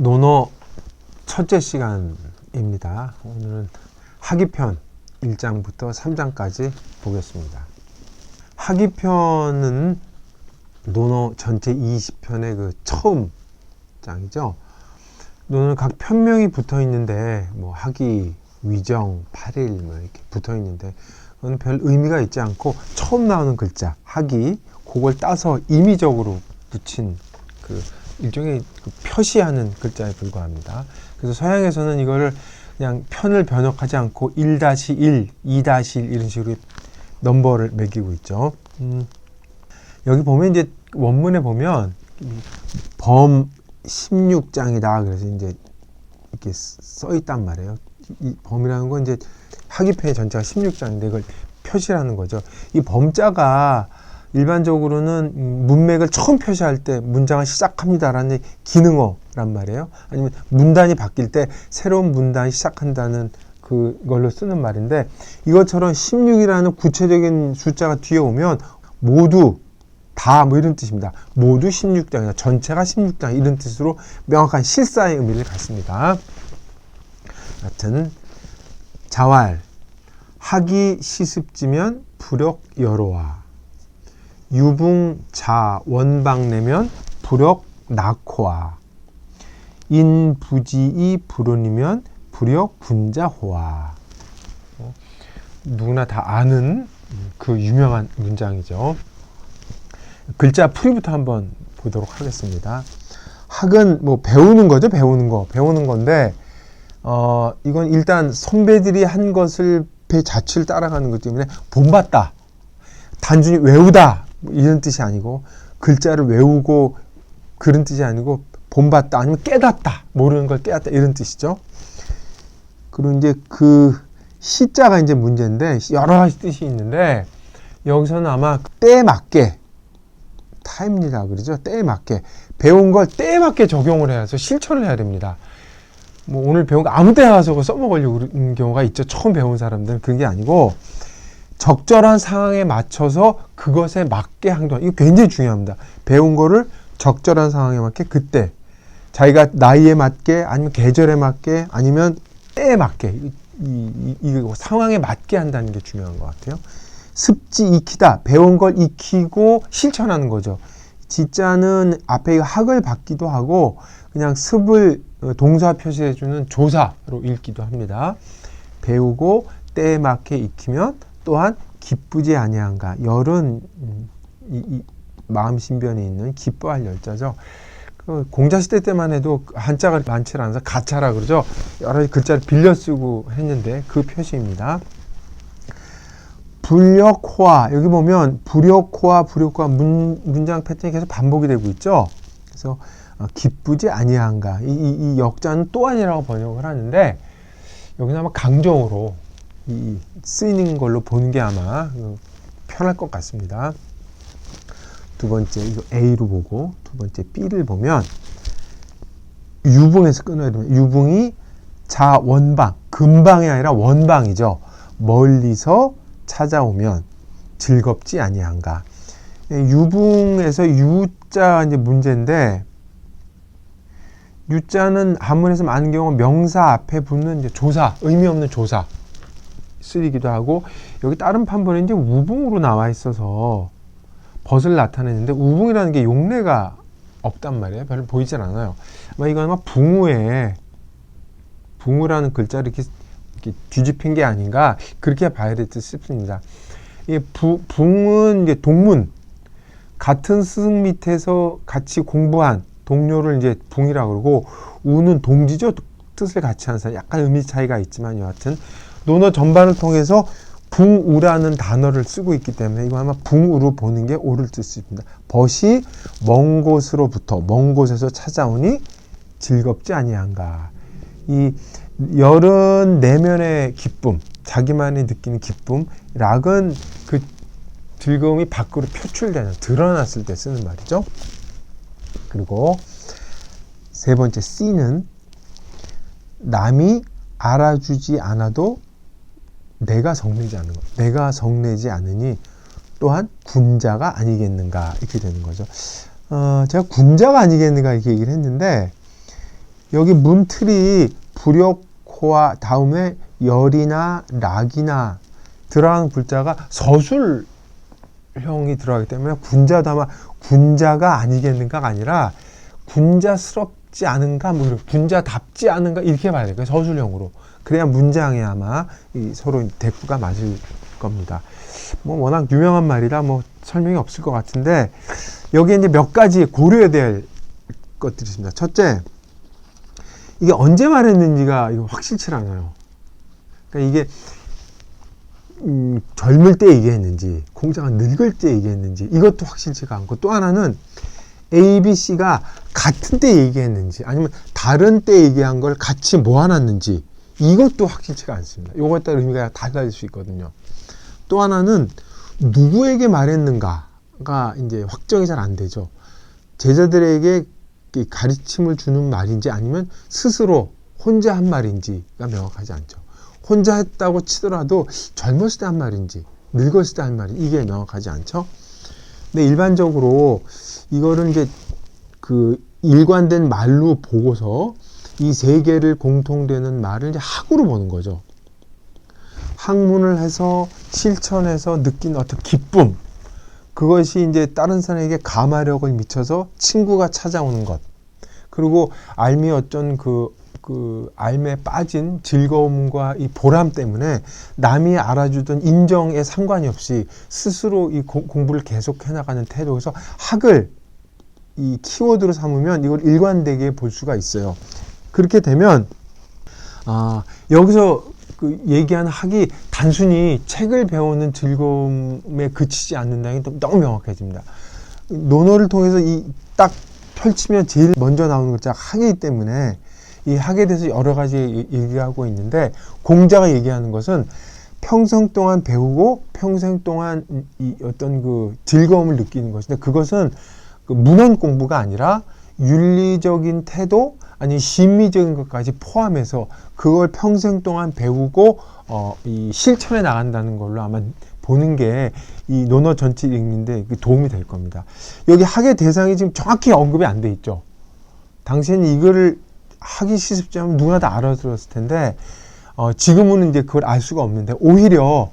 논어 첫째 시간입니다. 오늘은 하기편 1장부터 3장까지 보겠습니다. 하기편은 논어 전체 20편의 그 처음 장이죠. 논어는 각 편명이 붙어 있는데 뭐 하기, 위정, 8일 뭐 이렇게 붙어 있는데 그건 별 의미가 있지 않고 처음 나오는 글자 하기 그걸 따서 임의적으로 붙인 그 일종의 그 표시하는 글자에 불과합니다. 그래서 서양에서는 이거를 그냥 편을 변형하지 않고 1-1, 2-1 이런 식으로 넘버를 매기고 있죠. 음, 여기 보면 이제 원문에 보면 범 16장이다. 그래서 이제 이렇게 써 있단 말이에요. 이 범이라는 건 이제 하기편의 전체가 16장인데 이걸 표시라는 거죠. 이 범자가 일반적으로는 음, 문맥을 처음 표시할 때 문장을 시작합니다라는 기능어란 말이에요. 아니면 문단이 바뀔 때 새로운 문단이 시작한다는 그걸로 쓰는 말인데 이것처럼 16이라는 구체적인 숫자가 뒤에 오면 모두 다 뭐 이런 뜻입니다. 모두 16장이다. 전체가 16장 이런 뜻으로 명확한 실사의 의미를 갖습니다. 하여튼 자활 하기 시습지면 불역 여로와 유붕자 원방내면 불역 낙호와 인부지이 불운이면 불역 분자호와 어, 누구나 다 아는 그 유명한 문장이죠. 글자 풀이부터 한번 보도록 하겠습니다. 학은 뭐 배우는 거죠, 배우는 거, 배우는 건데 어 이건 일단 선배들이 한 것을 배 자취를 따라가는 것 때문에 본받다, 단순히 외우다 뭐 이런 뜻이 아니고 글자를 외우고 그런 뜻이 아니고 본받다 아니면 깨닫다 모르는 걸 깨닫다 이런 뜻이죠. 그리고 이제 그 시자가 이제 문제인데 여러 가지 뜻이 있는데 여기서는 아마 때에 맞게 타임리라 그러죠. 때에 맞게 배운 걸 때에 맞게 적용을 해서 실천을 해야 됩니다. 뭐 오늘 배운 거 아무 때나 가서 써먹으려고 그러는 경우가 있죠. 처음 배운 사람들은 그게 아니고 적절한 상황에 맞춰서 그것에 맞게 행동. 이거 굉장히 중요합니다. 배운 거를 적절한 상황에 맞게 그때 자기가 나이에 맞게 아니면 계절에 맞게 아니면 때에 맞게 이, 이, 이 상황에 맞게 한다는 게 중요한 것 같아요. 습지 익히다 배운 걸 익히고 실천하는 거죠. 지자는 앞에 학을 받기도 하고 그냥 습을 동사 표시해주는 조사로 읽기도 합니다. 배우고 때에 맞게 익히면 또한 기쁘지 아니한가 열은 이, 이 마음 신변에 있는 기뻐할 열자죠. 그 공자 시대 때만 해도 한자가 많지 않아서 가차라 그러죠. 여러 글자를 빌려 쓰고 했는데 그 표시입니다. 불력화 여기 보면 불력화 불력화 문, 문장 패턴이 계속 반복이 되고 있죠. 그래서 어, 기쁘지 아니한가 이, 이, 이 역자는 또 아니라고 번역을 하는데 여기는 아마 강정으로 이 쓰이는 걸로 보는 게 아마 편할 것 같습니다. 두 번째 이거 A로 보고 두 번째 B를 보면 유붕에서 끊어야 됩니다. 유붕이 자 원방 근방이 아니라 원방이죠. 멀리서 찾아오면 즐겁지 아니한가. 유붕에서 유자 이제 문제인데 유자는 한문에서 많은 경우 명사 앞에 붙는 이제 조사 의미 없는 조사 쓰이기도 하고 여기 다른 판본에 이제 우붕으로 나와 있어서 벗을 나타내는데 우붕이라는 게 용례가 없단 말이에요. 별로 보이질 않아요. 아마 이건 아마 붕우에 붕우라는 글자를 이렇게, 이렇게 뒤집힌 게 아닌가 그렇게 봐야 될 듯 싶습니다. 이 붕은 이제 동문 같은 스승 밑에서 같이 공부한 동료를 이제 붕이라고 그러고 우는 동지죠. 뜻을 같이 하는 사람 약간 의미 차이가 있지만 여하튼 논어 전반을 통해서 붕우라는 단어를 쓰고 있기 때문에 이거 아마 붕우로 보는 게 옳을 수 있습니다. 벗이 먼 곳으로부터 먼 곳에서 찾아오니 즐겁지 아니한가. 이 열은 내면의 기쁨, 자기만이 느끼는 기쁨, 락은 그 즐거움이 밖으로 표출되는 드러났을 때 쓰는 말이죠. 그리고 세 번째 C는 남이 알아주지 않아도 내가 성내지 않는 것. 내가 성내지 않으니 또한 군자가 아니겠는가 이렇게 되는 거죠. 어, 제가 군자가 아니겠는가 이렇게 얘기를 했는데 여기 문틀이 불역호와 다음에 열이나 락이나 들어가는 글자가 서술형이 들어가기 때문에 군자도 아마 군자가 아니겠는가가 아니라 군자스럽지 않은가 뭐 군자답지 않은가 이렇게 봐야 될까요 서술형으로 그래야 문장에 아마 이 서로 대꾸가 맞을 겁니다. 뭐 워낙 유명한 말이라 뭐 설명이 없을 것 같은데 여기에 이제 몇 가지 고려해야 될 것들이 있습니다. 첫째 이게 언제 말했는지가 이거 확실치 않아요. 그러니까 이게 음, 젊을 때 얘기했는지 공자가 늙을 때 얘기했는지 이것도 확실치가 않고 또 하나는 A, B, C가 같은 때 얘기했는지 아니면 다른 때 얘기한 걸 같이 모아놨는지 이것도 확실치가 않습니다. 이거에 따라 의미가 달라질 수 있거든요. 또 하나는 누구에게 말했는가가 이제 확정이 잘 안 되죠. 제자들에게 이 가르침을 주는 말인지 아니면 스스로 혼자 한 말인지가 명확하지 않죠. 혼자 했다고 치더라도 젊었을 때 한 말인지 늙었을 때 한 말인지 이게 명확하지 않죠. 근데 일반적으로 이거를 이제 그 일관된 말로 보고서 이 세 개를 공통되는 말을 이제 학으로 보는 거죠. 학문을 해서 실천해서 느낀 어떤 기쁨 그것이 이제 다른 사람에게 감화력을 미쳐서 친구가 찾아오는 것 그리고 알미 어쩐 그, 그 알매 빠진 즐거움과 이 보람 때문에 남이 알아주던 인정에 상관이 없이 스스로 이 공, 공부를 계속 해나가는 태도에서 학을 이 키워드로 삼으면 이걸 일관되게 볼 수가 있어요. 그렇게 되면 아, 여기서 그 얘기하는 학이 단순히 책을 배우는 즐거움에 그치지 않는다는 게 너무 명확해집니다. 논어를 통해서 이 딱 펼치면 제일 먼저 나오는 글자가 학이기 때문에 이 학에 대해서 여러 가지 얘기하고 있는데 공자가 얘기하는 것은 평생 동안 배우고 평생 동안 이 어떤 그 즐거움을 느끼는 것인데 그것은 그 문헌 공부가 아니라 윤리적인 태도 아니 심미적인 것까지 포함해서 그걸 평생 동안 배우고 어, 이 실천해 나간다는 걸로 아마 보는 게 이 논어 전체 읽는데 도움이 될 겁니다. 여기 학의 대상이 지금 정확히 언급이 안 돼 있죠. 당시에는 이거를 하기 시습자면 누구나 다 알아들었을 텐데 어, 지금은 이제 그걸 알 수가 없는데 오히려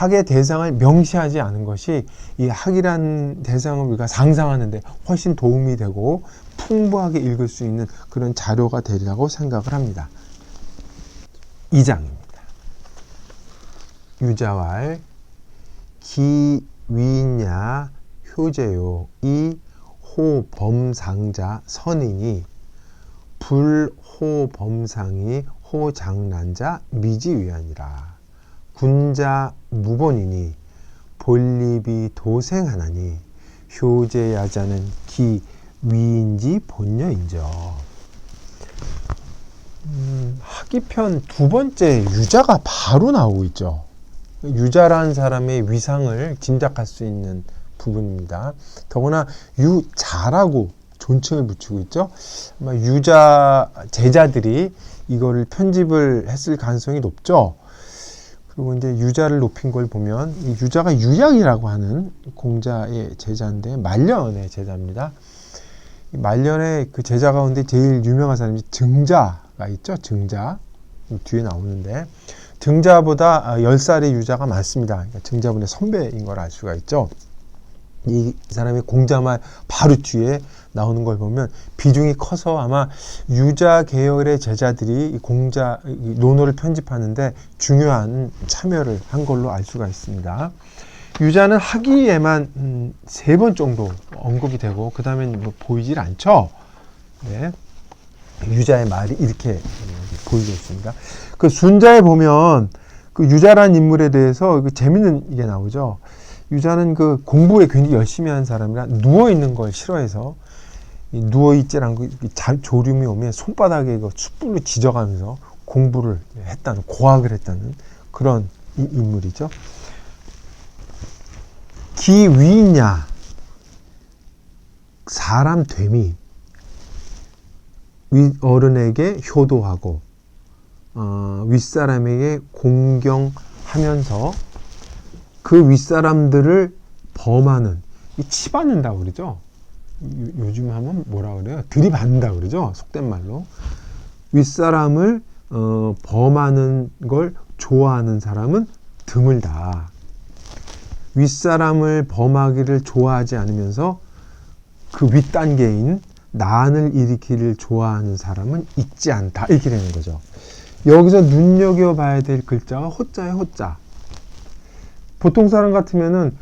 학의 대상을 명시하지 않은 것이 이 학이란 대상을 우리가 상상하는데 훨씬 도움이 되고 풍부하게 읽을 수 있는 그런 자료가 되리라고 생각을 합니다. 2장입니다. 유자왈 기위냐 효제요 이 호범상자 선인이 불호범상이 호장난자 미지위하니라 군자 무본이니 본립이 도생하나니 효제야자는 기 위인지 본녀인저 음, 학기편 두 번째 유자가 바로 나오고 있죠. 유자라는 사람의 위상을 짐작할 수 있는 부분입니다. 더구나 유자라고 존칭을 붙이고 있죠. 아마 유자 제자들이 이거를 편집을 했을 가능성이 높죠. 그리고 이제 유자를 높인 걸 보면 이 유자가 유양이라고 하는 공자의 제자인데 말년의 제자입니다. 이 말년의 그 제자 가운데 제일 유명한 사람이 증자가 있죠. 증자 뒤에 나오는데 증자보다 10살의 유자가 많습니다. 그러니까 증자분의 선배인 걸 알 수가 있죠. 이 사람의 공자말 바로 뒤에 나오는 걸 보면 비중이 커서 아마 유자 계열의 제자들이 이 공자 이 논어를 편집하는데 중요한 참여를 한 걸로 알 수가 있습니다. 유자는 학위에만 음, 세번 정도 언급이 되고 그 다음에 뭐 보이질 않죠. 네. 유자의 말이 이렇게 보이고 있습니다. 그 순자에 보면 그 유자라는 인물에 대해서 그 재밌는 게 나오죠. 유자는 그 공부에 굉장히 열심히 하는 사람이라 누워 있는 걸 싫어해서 누워 있지 않고 조림이 오면 손바닥에 그 숯불로 지져가면서 공부를 했다는 고학을 했다는 그런 인물이죠. 기위냐 사람 됨이 위 어른에게 효도하고 어, 윗사람에게 공경하면서 그 윗사람들을 범하는 이 치받는다고 그러죠. 요, 즘 하면 뭐라 그래요? 들이받는다 그러죠. 속된 말로. 윗사람을 어, 범하는 걸 좋아하는 사람은 드물다. 윗사람을 범하기를 좋아하지 않으면서 그 윗단계인 난을 일으키를 좋아하는 사람은 있지 않다. 이렇게 되는 거죠. 여기서 눈여겨봐야 될 글자가 호자예요, 호자. 보통 사람 같으면은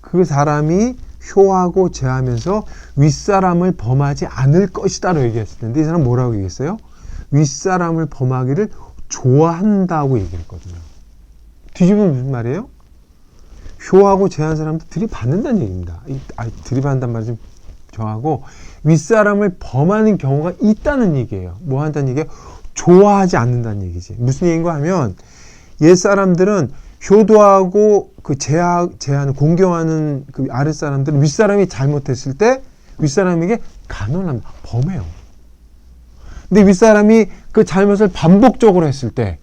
그 사람이 효하고 제하면서 윗사람을 범하지 않을 것이다라고 얘기했을 텐데 이 사람 뭐라고 얘기했어요? 윗사람을 범하기를 좋아한다고 얘기했거든요. 뒤집으면 무슨 말이에요? 효하고 제한 사람도 들이받는다는 얘기입니다. 이, 아, 들이받는단 말이 좀 정하고 윗사람을 범하는 경우가 있다는 얘기예요. 뭐 한다는 얘기예요? 좋아하지 않는다는 얘기지. 무슨 얘기인가 하면 옛사람들은 효도하고 그 제하, 제한, 공경하는 그 아랫사람들은 윗사람이 잘못했을 때 윗사람에게 간언을 합니다. 범해요. 근데 윗사람이 그 잘못을 반복적으로 했을 때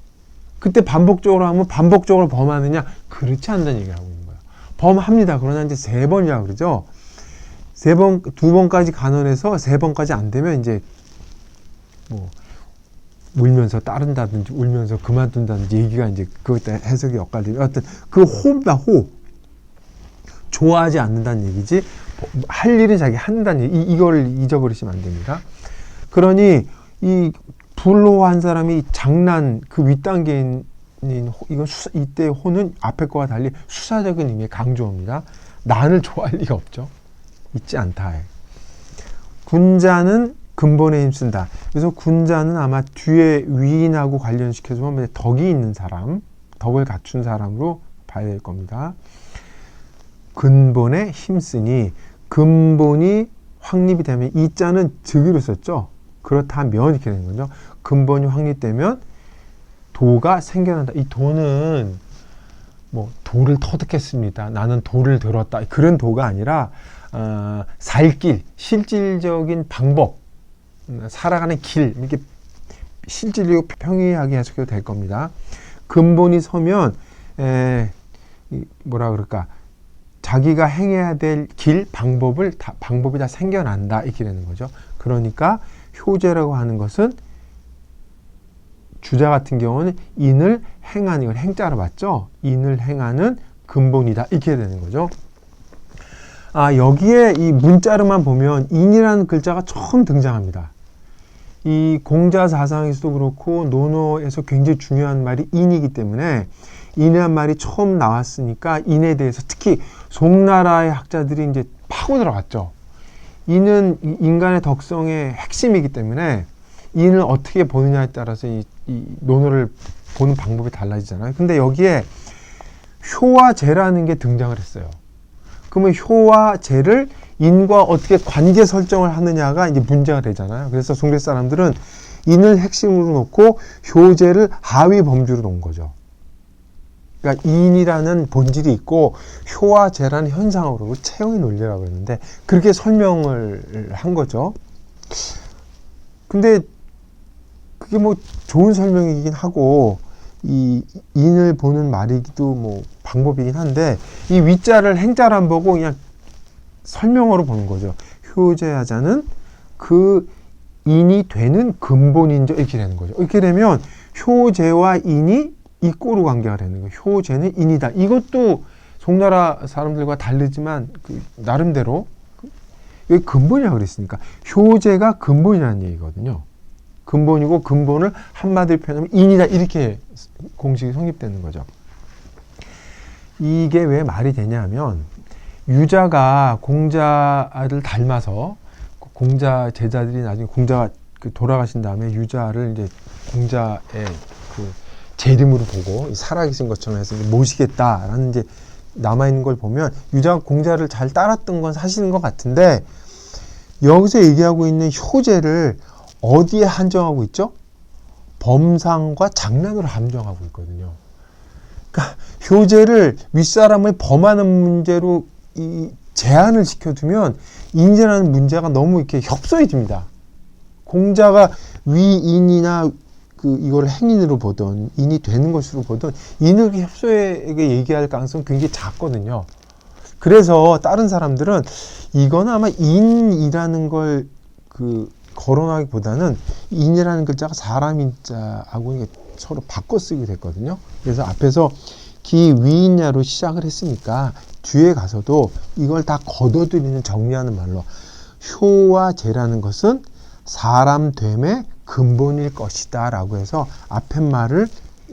그때 반복적으로 하면 반복적으로 범하느냐? 그렇지 않다는 얘기를 하고 있는 거예요. 범합니다. 그러나 이제 세 번이라고 그러죠. 세 번, 두 번까지 간언해서 세 번까지 안 되면 이제 뭐 울면서 따른다든지 울면서 그만둔다든지 얘기가 이제 그것 때 해석이 엇갈리면 어떤 그 호입니다 호. 좋아하지 않는다는 얘기지 할 일은 자기 한다는 얘기 이, 이걸 잊어버리시면 안 됩니다. 그러니 이 불호한 사람이 장난 그 윗단계인 호, 이건 수사, 이때 호는 앞에 거와 달리 수사적인 의미의 강조입니다. 난을 좋아할 리가 없죠. 있지 않다 군자는 근본에 힘쓴다. 그래서 군자는 아마 뒤에 위인하고 관련시켜서 보면 덕이 있는 사람, 덕을 갖춘 사람으로 봐야 될 겁니다. 근본에 힘쓰니 근본이 확립이 되면 이 자는 득으로 썼죠. 그렇다면 이렇게 되는 거죠. 근본이 확립되면 도가 생겨난다. 이 도는 뭐 도를 터득했습니다. 나는 도를 들었다. 그런 도가 아니라 어, 살길, 실질적인 방법, 음, 살아가는 길 이렇게 실질적이고 평이하게 해석해도 될 겁니다. 근본이 서면 에, 뭐라 그럴까 자기가 행해야 될 길 방법을 다, 방법이 다 생겨난다 이렇게 되는 거죠. 그러니까 효제라고 하는 것은 주자 같은 경우는 인을 행하는 이걸 행자로 봤죠. 인을 행하는 근본이다 이렇게 되는 거죠. 아 여기에 이 문자로만 보면 인이라는 글자가 처음 등장합니다. 이 공자 사상에서도 그렇고 논어에서 굉장히 중요한 말이 인이기 때문에 인이란 말이 처음 나왔으니까 인에 대해서 특히 송나라의 학자들이 이제 파고 들어갔죠. 인은 인간의 덕성의 핵심이기 때문에 인을 어떻게 보느냐에 따라서 이, 이 논어를 보는 방법이 달라지잖아요. 근데 여기에 효와 재라는 게 등장을 했어요. 그러면 효와 재를 인과 어떻게 관계 설정을 하느냐가 이제 문제가 되잖아요. 그래서 숭배 사람들은 인을 핵심으로 놓고 효제를 하위 범주로 놓은 거죠. 그러니까 인이라는 본질이 있고 효와 재라는 현상으로 체형의 논리라고 했는데 그렇게 설명을 한 거죠. 근데 그게 뭐 좋은 설명이긴 하고 이 인을 보는 말이기도 뭐 방법이긴 한데 이 위자를 행자를 안 보고 그냥 설명으로 보는 거죠. 효제하자는 그 인이 되는 근본인저 이렇게 되는 거죠. 이렇게 되면 효제와 인이 이꼬로 관계가 되는 거예요. 효제는 인이다. 이것도 송나라 사람들과 다르지만 그 나름대로 여기 근본이라고 그랬으니까 효제가 근본이라는 얘기거든요. 근본이고 근본을 한마디로 표현하면 인이다 이렇게 공식이 성립되는 거죠. 이게 왜 말이 되냐면 유자가 공자를 닮아서 공자 제자들이 나중에 공자가 그 돌아가신 다음에 유자를 이제 공자의 그 재림으로 보고 살아계신 것처럼 해서 모시겠다라는 이제 남아 있는 걸 보면 유자가 공자를 잘 따랐던 건 사실인 것 같은데 여기서 얘기하고 있는 효제를 어디에 한정하고 있죠? 범상과 장난으로 한정하고 있거든요. 그러니까 효제를 윗사람을 범하는 문제로 이 제한을 시켜두면 인재라는 문제가 너무 이렇게 협소해집니다. 공자가 위인이나 그 이걸 행인으로 보던 인이 되는 것으로 보던 인을 협소하게 얘기할 가능성이 굉장히 작거든요. 그래서 다른 사람들은 이건 아마 인이라는 걸 그 거론하기보다는 인이라는 글자가 사람 인 자하고 이게 서로 바꿔 쓰게 됐거든요. 그래서 앞에서 기 위인야로 시작을 했으니까 뒤에 가서도 이걸 다 걷어들이는 정리하는 말로 효와 재라는 것은 사람 됨의 근본일 것이다 라고 해서 앞에 말을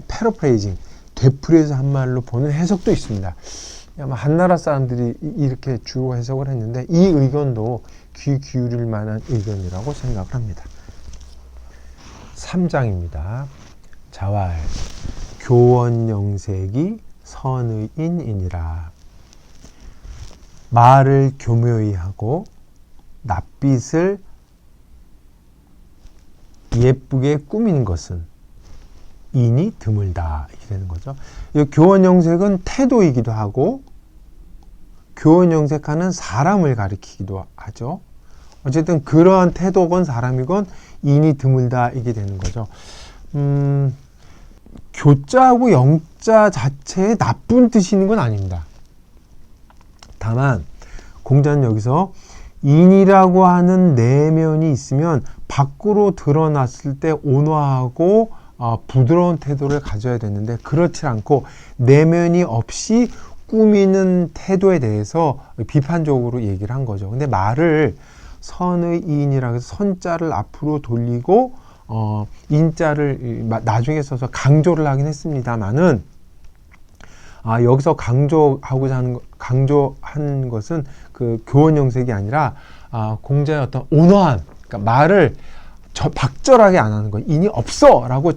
패러프레이징 되풀이해서 한 말로 보는 해석도 있습니다. 아마 한나라 사람들이 이- 이렇게 주로 해석을 했는데 이 의견도 귀 기울일 만한 의견이라고 생각을 합니다. 3장입니다. 자왈 교원영색이 선의인이니라 말을 교묘히 하고 낯빛을 예쁘게 꾸미는 것은 인이 드물다 이렇게 되는 거죠. 이 교원영색은 태도이기도 하고 교원영색하는 사람을 가리키기도 하죠. 어쨌든 그러한 태도건 사람이건 인이 드물다 이게 되는 거죠. 음, 교자하고 영자 자체에 나쁜 뜻이 있는 건 아닙니다. 다만 공자는 여기서 인이라고 하는 내면이 있으면 밖으로 드러났을 때 온화하고 어, 부드러운 태도를 가져야 되는데 그렇지 않고 내면이 없이 꾸미는 태도에 대해서 비판적으로 얘기를 한 거죠. 근데 말을 선의 인이라고 해서 선자를 앞으로 돌리고 어, 인자를 나중에 써서 강조를 하긴 했습니다만은 아, 여기서 강조하고자 하는, 거- 강조한 것은 그 교원 영색이 아니라, 아, 공자의 어떤 온화한, 그러니까 말을 저, 박절하게 안 하는 거예요. 인이 없어! 라고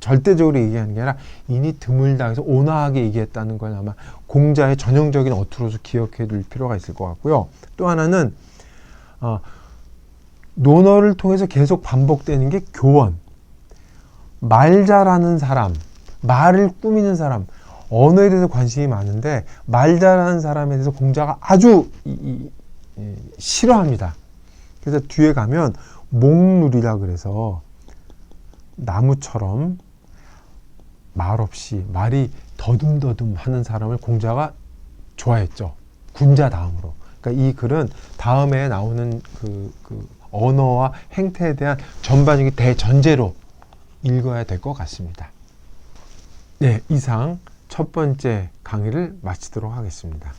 절대적으로 얘기하는 게 아니라, 인이 드물다 해서 온화하게 얘기했다는 걸 아마 공자의 전형적인 어투로서 기억해 둘 필요가 있을 것 같고요. 또 하나는, 어, 논어를 통해서 계속 반복되는 게 교원. 말 잘하는 사람, 말을 꾸미는 사람, 언어에 대해서 관심이 많은데 말 잘하는 사람에 대해서 공자가 아주 이- 이- 이- 싫어합니다. 그래서 뒤에 가면 목누리라 그래서 나무처럼 말 없이 말이 더듬더듬 하는 사람을 공자가 좋아했죠. 군자 다음으로. 그러니까 이 글은 다음에 나오는 그, 그 언어와 행태에 대한 전반적인 대전제로 읽어야 될 것 같습니다. 네, 이상 첫 번째 강의를 마치도록 하겠습니다.